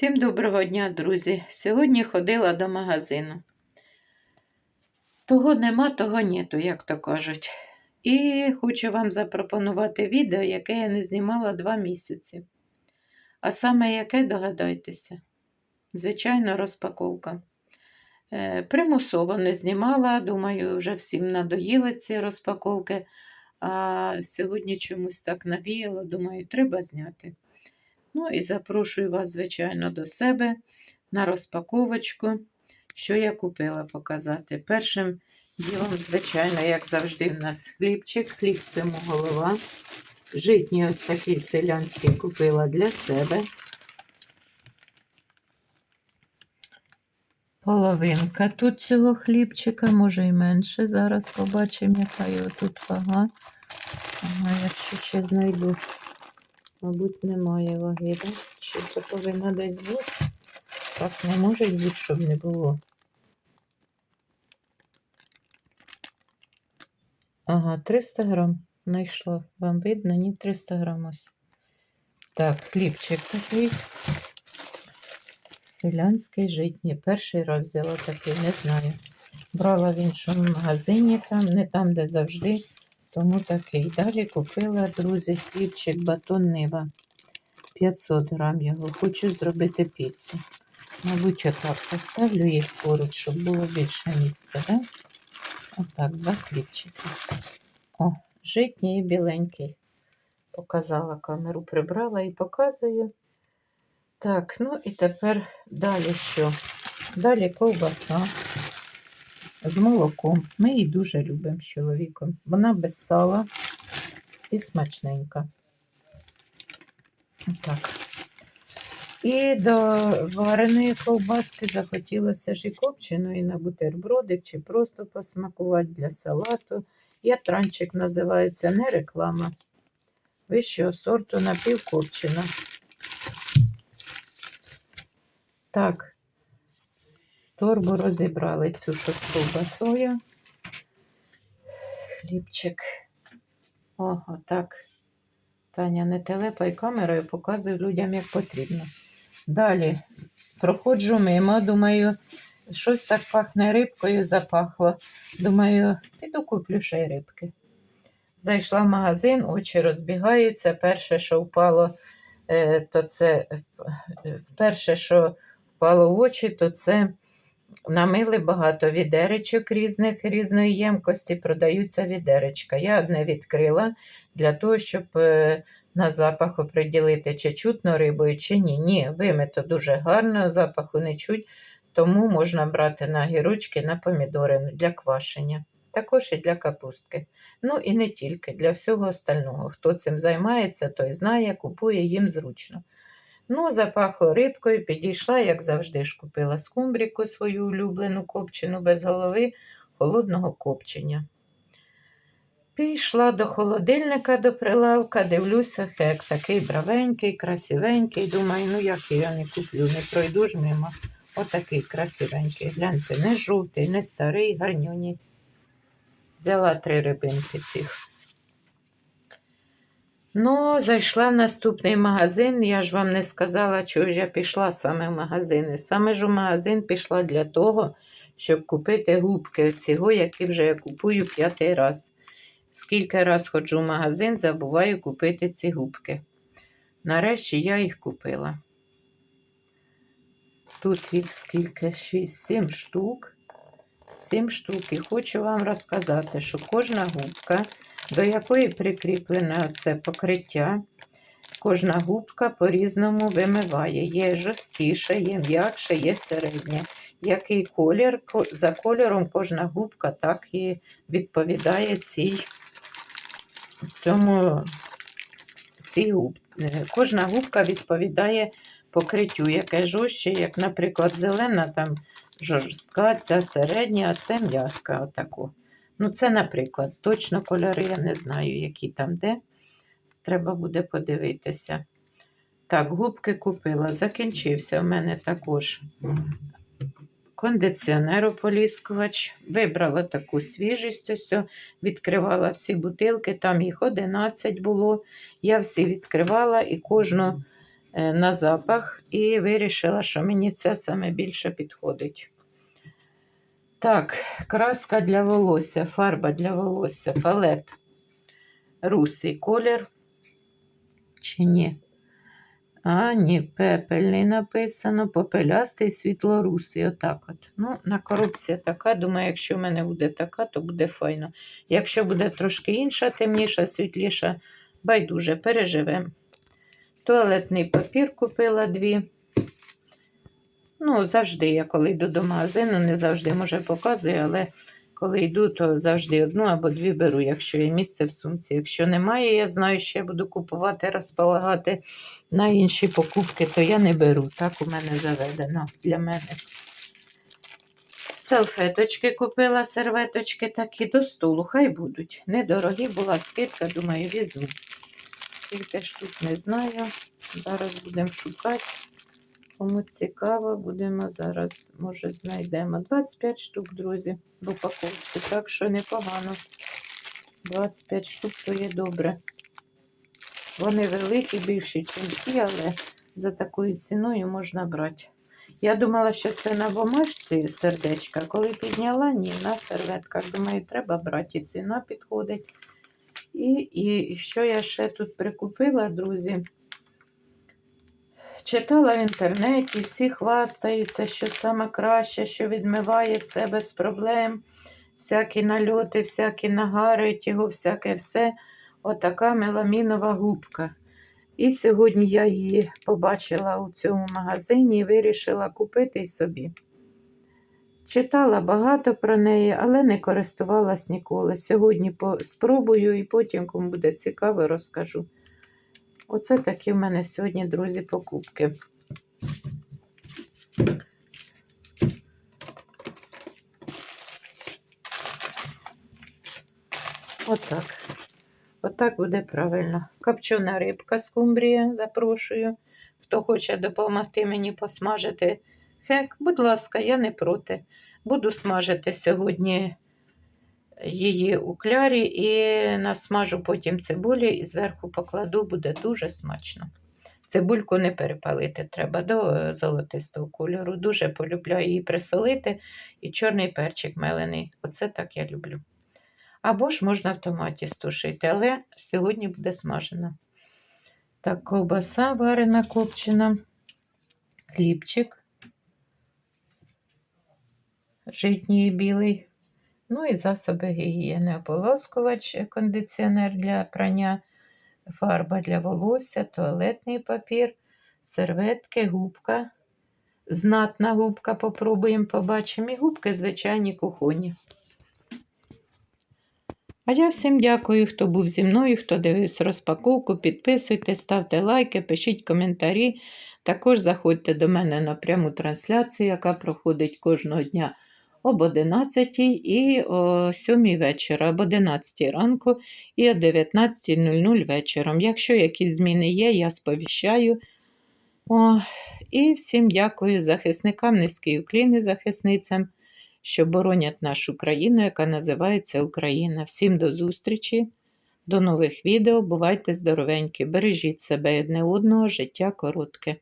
Всім доброго дня, друзі! Сьогодні ходила до магазину. Того нема, того нету, як то кажуть. І хочу вам запропонувати відео, яке я не знімала два місяці. А саме яке догадайтеся? Звичайно, розпаковка. Е, Примусово не знімала, думаю, вже всім надоїли ці розпаковки. А сьогодні чомусь так навіяло, думаю, треба зняти. Ну і запрошую вас, звичайно, до себе на розпаковочку, що я купила показати. Першим ділом, звичайно, як завжди, в нас хлібчик, хліб всьому голова. Житній ось такий селянський купила для себе. Половинка тут цього хлібчика, може і менше. Зараз побачимо, яка його тут вага. Ага, якщо ще знайду. Мабуть, немає ваги, так? Чи то повинна десь бути? Так не може бути, щоб не було. Ага, 300 грам знайшла. Вам видно? Ні, 300 грам ось. Так, хлібчик такий. Селянський житній. Перший раз взяла такий, не знаю. Брала в іншому магазині, там, не там, де завжди. Тому такий. Далі купила, друзі, хлібчик батон Нива. 500 грам його. Хочу зробити піцу. Мабуть, отак поставлю їх поруч, щоб було більше місця. Да? Отак, два хлібчики. О, житній і біленький. Показала камеру, прибрала і показую. Так, ну і тепер далі що? Далі ковбаса з молоком. Ми її дуже любимо з чоловіком. Вона без сала і смачненька. Так. І до вареної ковбаски захотілося ж і копченої на бутербродик, чи просто посмакувати для салату. Ятранчик називається не реклама. Вищого сорту напівкопчена. Так, торбу розібрали цю що з ковбасою. Хлібчик. Ого, так. Таня, не телепай камерою, показую людям, як потрібно. Далі проходжу мимо, думаю, щось так пахне рибкою, запахло. Думаю, піду куплю ще й рибки. Зайшла в магазин, очі розбігаються. Перше, що впало, е, то це е, перше, що впало в очі, то це намили багато відеречок різних, різної ємкості, продаються відеречка. Я одне відкрила для того, щоб е, на запах оприділити, чи чутно рибою, чи ні. Ні, вимито дуже гарно, запаху не чуть, тому можна брати на гірочки, на помідори для квашення. Також і для капустки. Ну і не тільки, для всього остального. Хто цим займається, той знає, купує їм зручно. Ну, запахло рибкою, підійшла, як завжди ж купила скумбріку свою улюблену копчену без голови холодного копчення. Пішла до холодильника до прилавка, дивлюся, хек такий бравенький, красивенький. Думаю, ну як я не куплю, не пройду ж мимо. Отакий красивенький. Гляньте, не жовтий, не старий, гарнюній. Взяла три рибинки цих. Ну, зайшла в наступний магазин. Я ж вам не сказала, чого ж я пішла саме в магазини. Саме ж у магазин пішла для того, щоб купити губки цього, які вже я купую п'ятий раз. Скільки раз ходжу в магазин, забуваю купити ці губки. Нарешті я їх купила. Тут їх скільки? 6, 7 штук. 7 штук. І хочу вам розказати, що кожна губка, до якої прикріплене це покриття, кожна губка по-різному вимиває. Є жорсткіша, є м'якша, є середня. Який колір, за кольором кожна губка так і відповідає цій цьому цій губ. Кожна губка відповідає покриттю, яке жорстче, як, наприклад, зелена, там жорстка, ця середня, а це м'яка. отаку. Ну, це, наприклад, точно кольори, я не знаю, які там де. Треба буде подивитися. Так, губки купила, закінчився. У мене також кондиціонер ополіскувач. Вибрала таку свіжість, ось відкривала всі бутилки, там їх 11 було. Я всі відкривала і кожну е, на запах і вирішила, що мені це саме більше підходить. Так, краска для волосся, фарба для волосся, палет. Русий колір. Чи ні? А, ні, пепельний написано, попелястий світлорусий. Отак от. Ну, на коробці така. Думаю, якщо в мене буде така, то буде файно. Якщо буде трошки інша, темніша, світліша, байдуже, переживемо. Туалетний папір купила дві. Ну, завжди я коли йду до магазину, не завжди може показую, але коли йду, то завжди одну або дві беру, якщо є місце в сумці. Якщо немає, я знаю, що я буду купувати, розполагати на інші покупки, то я не беру. Так у мене заведено для мене. Салфеточки купила, серветочки такі до столу, хай будуть. Недорогі була скидка, думаю, візьму. Скільки ж тут не знаю. Зараз будемо шукати. Кому цікаво, будемо зараз, може, знайдемо. 25 штук, друзі, в упаковці. Так що непогано. 25 штук то є добре. Вони великі, більші, ніж але за такою ціною можна брати. Я думала, що це на бумажці сердечка. Коли підняла, ні, на серветках. Думаю, треба брати, і ціна підходить. І, і що я ще тут прикупила, друзі? Читала в інтернеті, всі хвастаються, що саме краще, що відмиває все без проблем, всякі нальоти, всякі нагари, його, всяке все. Отака меламінова губка. І сьогодні я її побачила у цьому магазині і вирішила купити й собі. Читала багато про неї, але не користувалась ніколи. Сьогодні спробую і потім, кому буде цікаво, розкажу. Оце такі в мене сьогодні, друзі, покупки. Отак. Отак буде правильно. Копчена рибка скумбрія, запрошую. Хто хоче допомогти мені посмажити хек, будь ласка, я не проти. Буду смажити сьогодні її у клярі і насмажу потім цибулі і зверху покладу, буде дуже смачно. Цибульку не перепалити треба до е, золотистого кольору. Дуже полюбляю її присолити і чорний перчик мелений. Оце так я люблю. Або ж можна в томаті стушити, але сьогодні буде смажена. Так, ковбаса варена копчена, хлібчик, житній білий. Ну і засоби гігієни, ополоскувач, кондиціонер для прання, фарба для волосся, туалетний папір, серветки, губка. Знатна губка, попробуємо, побачимо. І губки звичайні кухонні. А я всім дякую, хто був зі мною, хто дивився розпаковку. Підписуйтесь, ставте лайки, пишіть коментарі. Також заходьте до мене на пряму трансляцію, яка проходить кожного дня об 11 і о 7 вечора, об 11 ранку і о 19.00 вечором. Якщо якісь зміни є, я сповіщаю. О, і всім дякую захисникам, низький уклін і захисницям, що боронять нашу країну, яка називається Україна. Всім до зустрічі, до нових відео. Бувайте здоровенькі, бережіть себе одне одного, життя коротке.